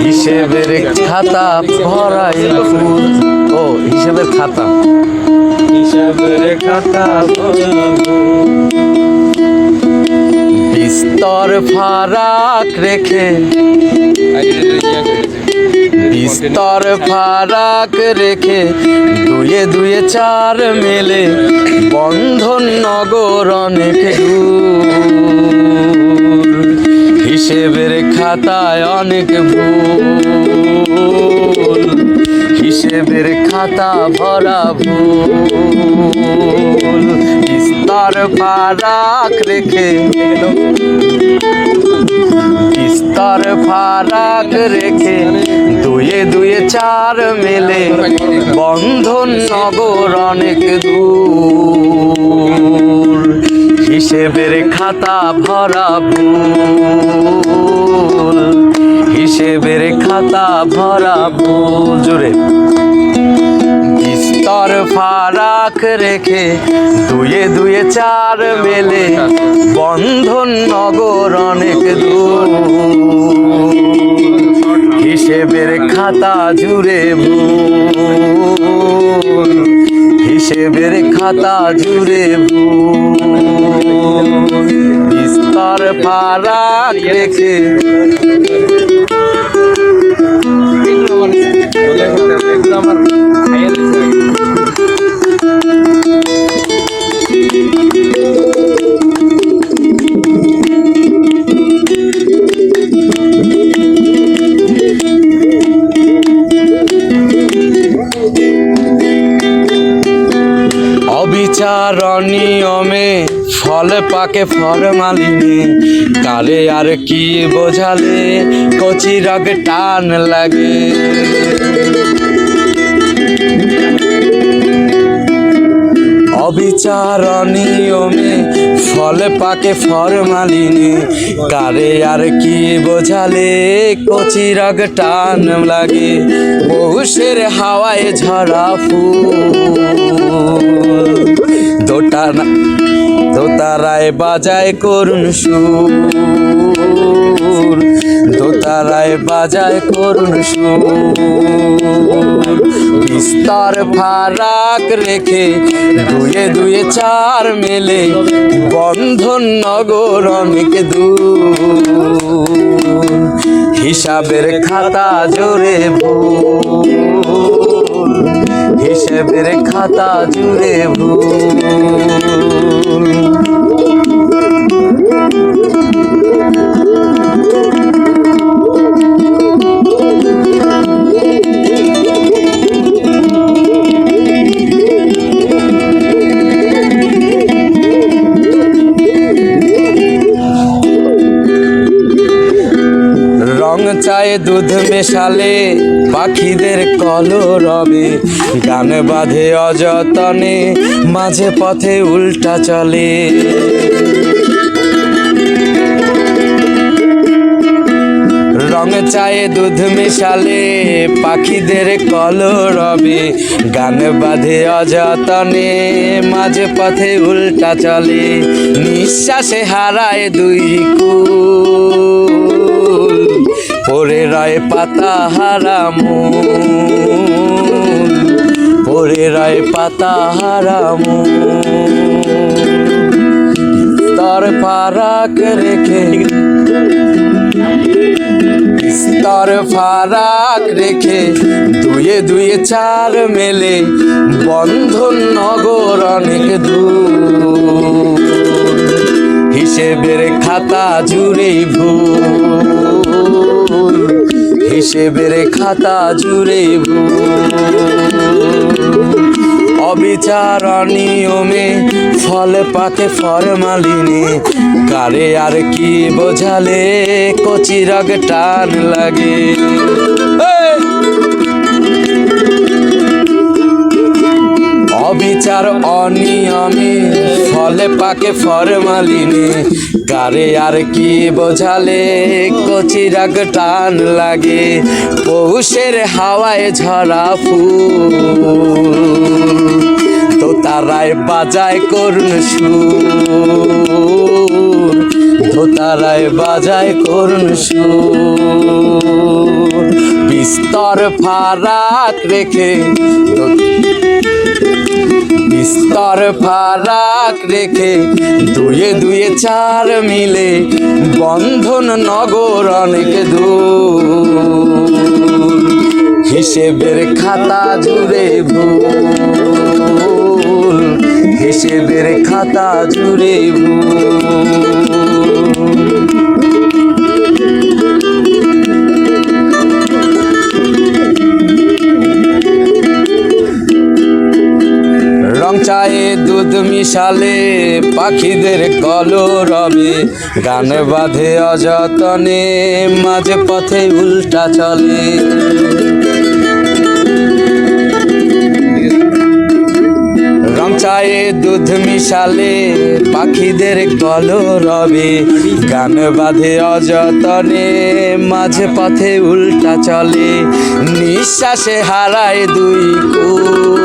হিসেবের খাতা ভরাই ফুল ও হিসেবের খাতা হিসাবের খাতা বিস্তর ফারাক রেখে বিস্তর ফারাক রেখে দুয়ে দুয়ে চার মেলে বন্ধন নগর অনেক হিসেবের খাতায় অনেক ভুল। হিসেবের খাতা ভরা ভুল। বিস্তর ফারাক রেখে বিস্তর ফারাক রেখে দুয়ে দুয়ে চার মেলে বন্ধন নগর অনেক দূর। হিসেবের খাতা ভরা ভুল। হিসেবের খাতা ভরা ভুল। জোরে। বিস্তর ফারাক রেখে দুয়ে দুয়ে চার মেলে বন্ধন নগর অনেক দূর। হিসেবের খাতা জুড়ে হিসেবের খাতা জুড়ে ভুল। বিস্তর ফারাক রেখে আমার অবিচার নিয়মে ফল পাকে ফরমালিনে কালে আর কি বোঝালে কচি রগ টান লাগে। অবিচার অনিয়মে ফল পাকে ফরমালিনে। কারে আর কি বোঝালে কচি রগ টান লাগে। পৌষের হাওয়ায় ঝরা ফুল। দোটা দোতারায় বাজায় করুন সুর। দোতারায় বাজায় করুন সুর। বিস্তর ফারাক রেখে দুয়ে দুয়ে চার মেলে বন্ধন নগর অনেক দূর। হিসাবের খাতা জোরে ভুল হিসেবের খাতা জুড়ে ভুল চায়ে দুধ মেশালে, পাখিদের কলরবে গান বাঁধে অযতনে, মাঝে পথে উল্টা চলে। রং চায়ে দুধ মেশালে, পাখিদের কলরবে গান বাঁধে অযতনে, মাঝে পথে উল্টা চলে। নিঃশ্বাসে হারায় দুই কুল পরে রায় পাতা হারামুল পরে রায় পাতা হারামুল তার ফারাক রেখে স্তর ফারাক রেখে দুয়ে দুয়ে চার মেলে বন্ধন নগর অনেক দূর। হিসেবের খাতা জুড়েই ভুল হিসেবের খাতা জুড়ে অবিচার অনিয়মে ফল পাকে ফরমালিনে। কারে আর কি বোঝালে কচি রগ টান লাগে। অবিচার অনিয়মে ফলে পাকে ফরমালিনে। কারে আর কি বোঝালে? কচি রাগ টান লাগে। পৌষের হাওয়ায় ঝরা ফুল। তো তারায় বাজায় করুন সুর। তো তারায় বাজায় করুন সুর। বিস্তর ফারাক রেখে বিস্তর ফারাক রেখে দুয়ে দুয়ে চার মিলে বন্ধন নগর অনেক দূর। হিসেবের খাতা জুড়ে ভুল, হিসেবের খাতা জুড়ে ভুল। মিশালে পাখিদের কলরবে গান বাঁধে অযতনে, মাঝে পথে উল্টা চলে। চায়ে দুধ মিশালে পাখিদের কলরবে গান বাঁধে অযতনে, মাঝে পথে উল্টা চলে। নিঃশ্বাসে হারায় দুই কুল